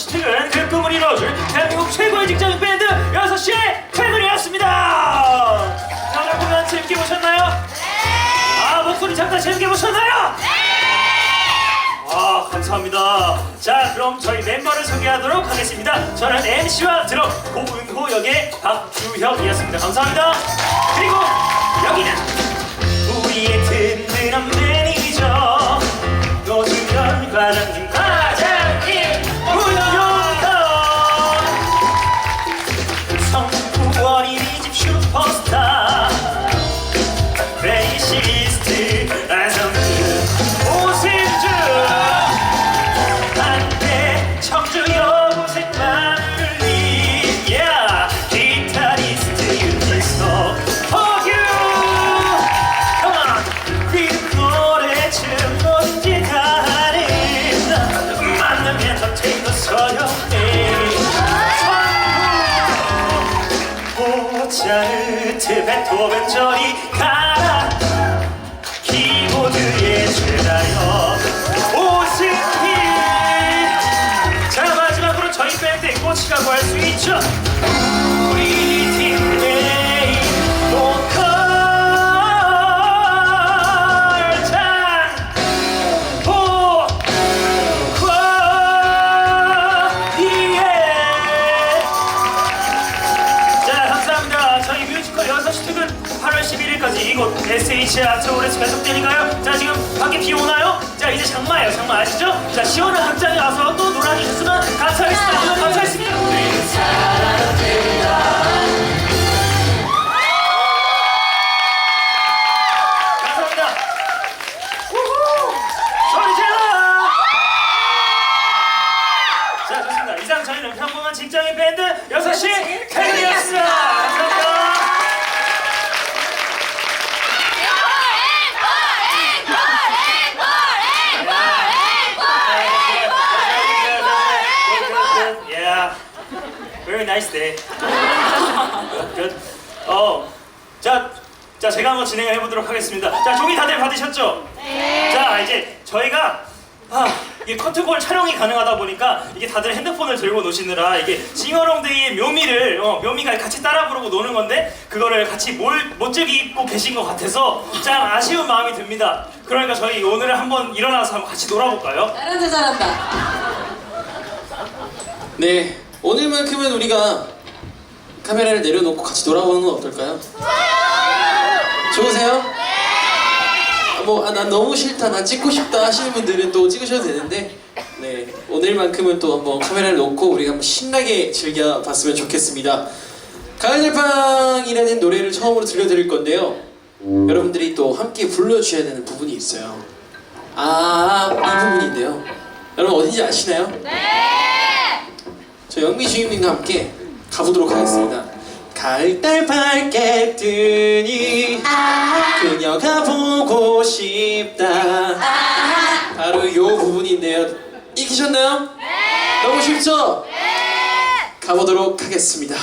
6시 퇴근 그 꿈을 이뤄줄 대한민국 최고의 직장인 밴드 6시의 퇴근이었습니다. 자 오늘 공연 재밌게 보셨나요? 아 목소리 잠깐 재밌게 보셨나요? 아 감사합니다. 자 그럼 저희 멤버를 소개하도록 하겠습니다. 저는 MC와 드럼 고은호 역의 박주혁이었습니다. 감사합니다. 그리고 여기는 우리의 든든한 매니저 노준현 과장님 과장님 베토벤 저리 가라. 키보드에 주나요. 오승필 자 마지막으로 저희 밴드의 꽃이라고 할 수 있죠 SH 아트홀에서 계속되니까요 자 지금 밖에 비 오나요? 자 이제 장마예요 장마 아시죠? 자 시원한 극장에 와서 또 놀아주셨으면 감사하겠습니다 감사했습니다 nice day. Good. 어. 자, 자 제가 한번 진행을 해보도록 하겠습니다. 자 종이 다들 받으셨죠? 네. 자 이제 저희가 아, 이게 커트콜 촬영이 가능하다 보니까 이게 다들 핸드폰을 들고 노시느라 이게 징어롱데이의 묘미를 어, 묘미가 같이 따라 부르고 노는 건데 그거를 같이 몰, 못 즐기고 계신 것 같아서 참 아쉬운 마음이 듭니다. 그러니까 저희 오늘 한번 일어나서 한번 같이 놀아볼까요? 잘한다 잘한다 네, 오늘만큼은 우리가 카메라를 내려놓고 같이 돌아보는 건 어떨까요? 좋으세요? 아, 뭐, 아, 난 너무 싫다, 난 찍고 싶다 하시는 분들은 또 찍으셔도 되는데, 네, 오늘만큼은 또 한번 카메라를 놓고 우리가 한번 신나게 즐겨봤으면 좋겠습니다. 가을달팡이라는 노래를 처음으로 들려드릴 건데요. 여러분들이 또 함께 불러주셔야 되는 부분이 있어요. 아, 이 부분인데요. 여러분 어딘지 아시나요? 저 영미 주임님과 함께 가보도록 하겠습니다. 가을달 밝게 뜨니 그녀가 보고 싶다. 바로 이 부분인데요. 익히셨나요? 네. 너무 쉽죠? 네. 가보도록 하겠습니다.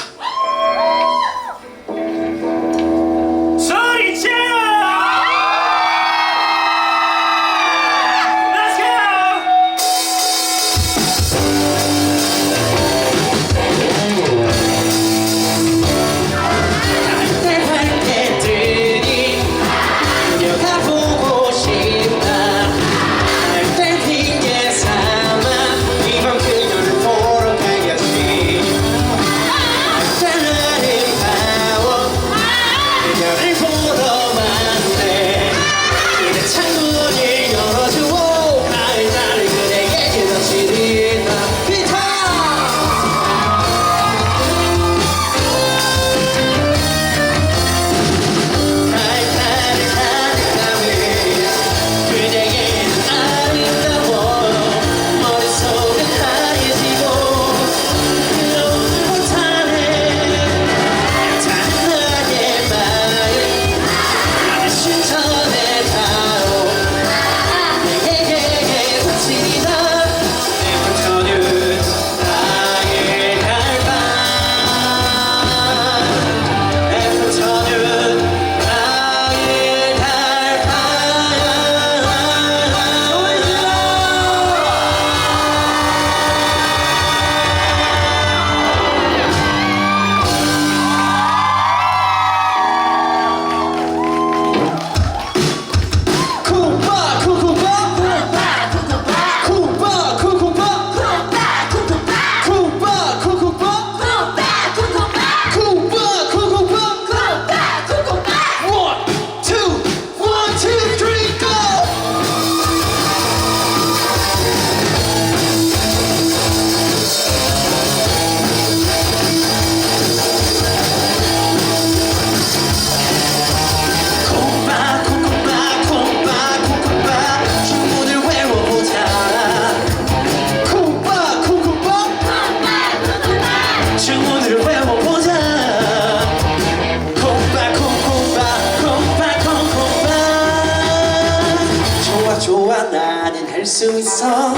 할 수 있어.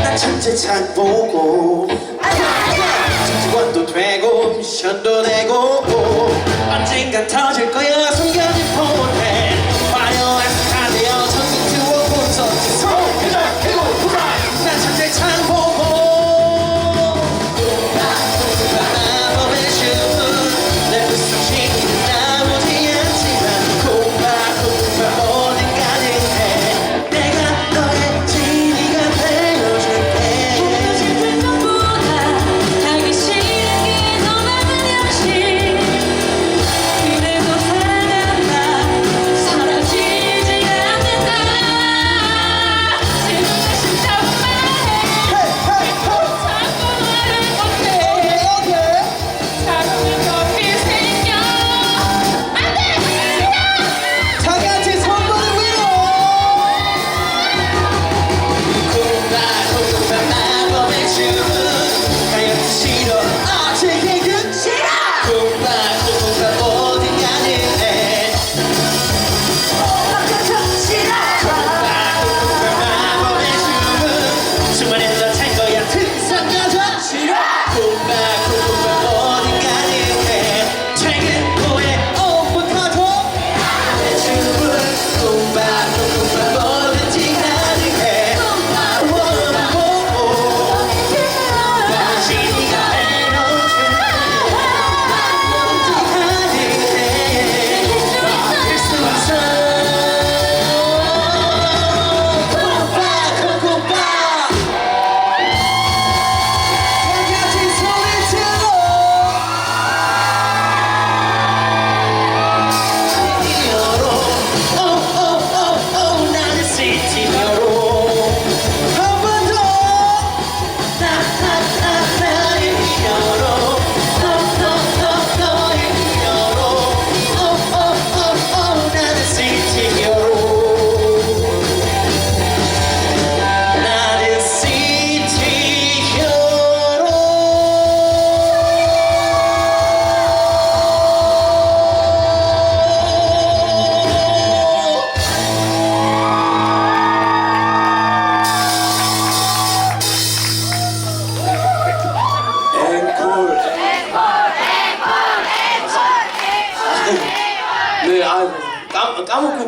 나 천재 잘 보고. 직원도 되고 미션도 되고. 언젠가 터질 거야 숨겨진 포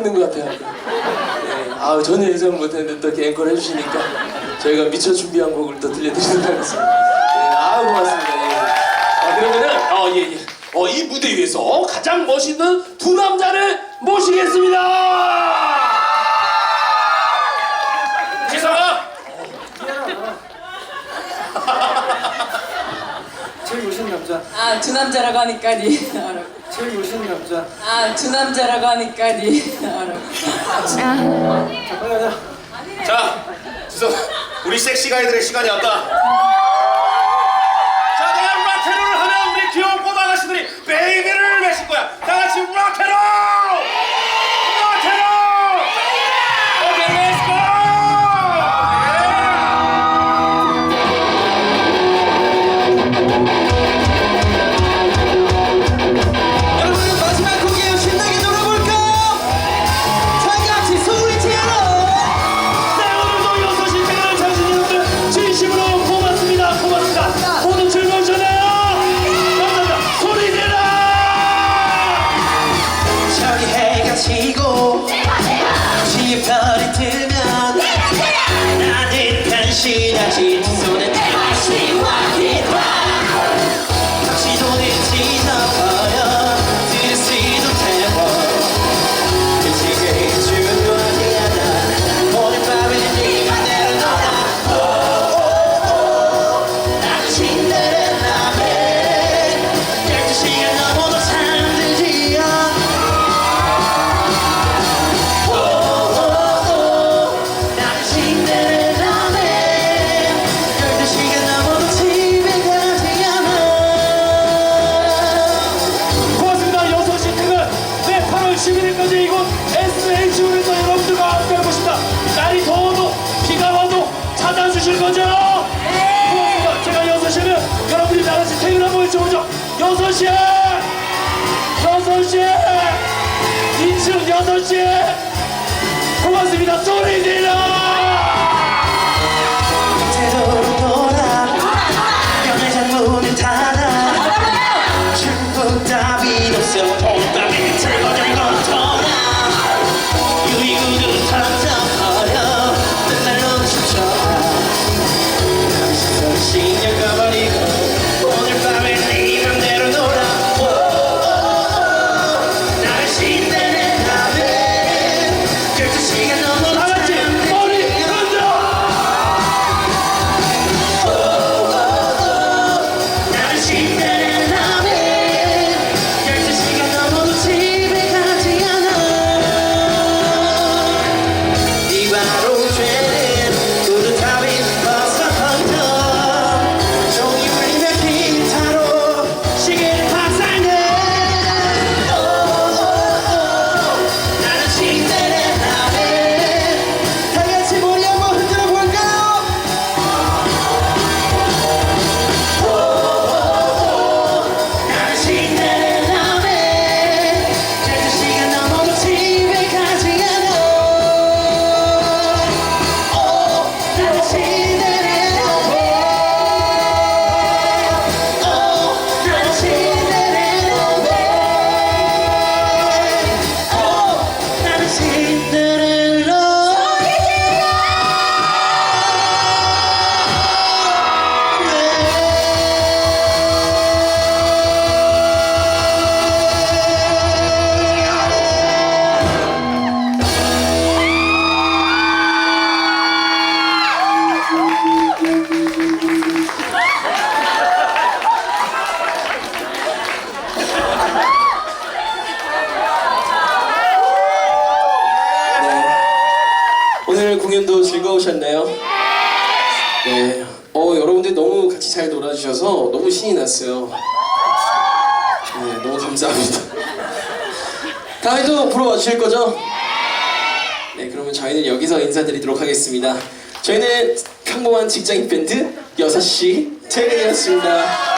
있는 것 같아요. 네. 아 전혀 예상 못했는데 또 앵콜 해주시니까 저희가 미처 준비한 곡을 또 들려드리도록 하겠습니다. 네. 아 고맙습니다. 예. 아 그러면은 어 예 예. 예. 어이 무대 위에서 가장 멋있는 두 남자를 모시겠습니다. 지성아. 제일 멋있는 남자. 아, 두 남자라고 하니까 니. 네. 제일 요신 남자. 아, 두 남자라고 하니까 니 아. 자, 빨리 가자. 자, 주소. 우리 섹시가이들의 시간이 왔다. 6시! 6시! 2층 6시! 고맙습니다. 소리 질러! 신이 났어요. 네, 너무 감사합니다. 다음에도 보러 와주실 거죠? 네, 그러면 저희는 여기서 인사드리도록 하겠습니다. 저희는 평범한 직장인 밴드 6시 퇴근이었습니다.